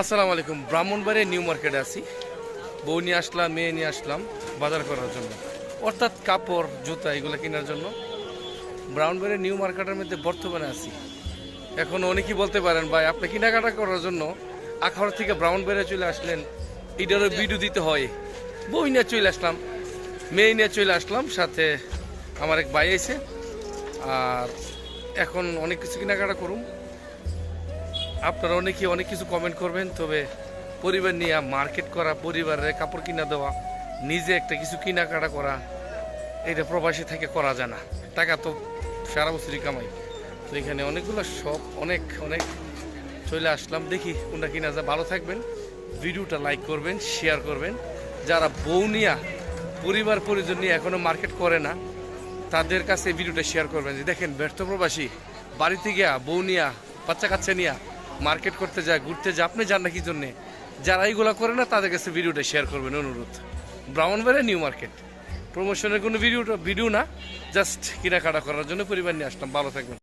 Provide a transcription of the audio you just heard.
আসসালামু আলাইকুম। ব্রাহ্মণবাড়িয়া নিউ মার্কেটে আছি। বউ নিয়ে আসলাম, মেয়ে নিয়ে আসলাম বাজার করার জন্য। অর্থাৎ কাপড়, জুতা এগুলো কেনার জন্য ব্রাহ্মণবাড়িয়া নিউ মার্কেটের মধ্যে বর্তমানে আছি। এখন অনেকেই বলতে পারেন, ভাই, আপনি কেনাকাটা করার জন্য আখাউড়া থেকে ব্রাহ্মণবাড়িয়া চলে আসলেন। এটারও ভিডিও দিতে হয়। বই নিয়ে চলে আসলাম, মেয়ে নিয়ে চলে আসলাম। সাথে আমার এক ভাই আছে। আর এখন অনেক কিছু কেনাকাটা করুন আপনারা অনেকে অনেক কিছু কমেন্ট করবেন, তবে পরিবার নিয়ে মার্কেট করা, পরিবারের কাপড় কিনা দেওয়া, নিজে একটা কিছু কেনাকাটা করা, এটা প্রবাসী থেকে করা যায় না। টাকা তো সারা বছরই কামাই। তো এখানে অনেকগুলো সব অনেক অনেক চলে আসলাম। দেখি কোনটা কিনা যা ভালো থাকবেন। ভিডিওটা লাইক করবেন শেয়ার করবেন। যারা বউ নিয়া, পরিবার, পরিজন নিয়ে এখনও মার্কেট করে না, তাদের কাছে ভিডিওটা শেয়ার করবেন যে, দেখেন, ব্যর্থ প্রবাসী, বাড়িতে গিয়া বউ নিয়া, বাচ্চা কাচ্চা নিয়া মার্কেট করতে যায়, ঘুরতে যায়, আপনি যান না কি জন্যে? যারা এইগুলো করে না, তাদের কাছে ভিডিওটা শেয়ার করবেন, অনুরোধ। ব্রাহ্মণবাড়িয়া নিউ মার্কেট প্রমোশনের কোনো ভিডিও ভিডিও না জাস্ট কেনাকাটা করার জন্য পরিবার নিয়ে আসলাম। ভালো থাকবেন।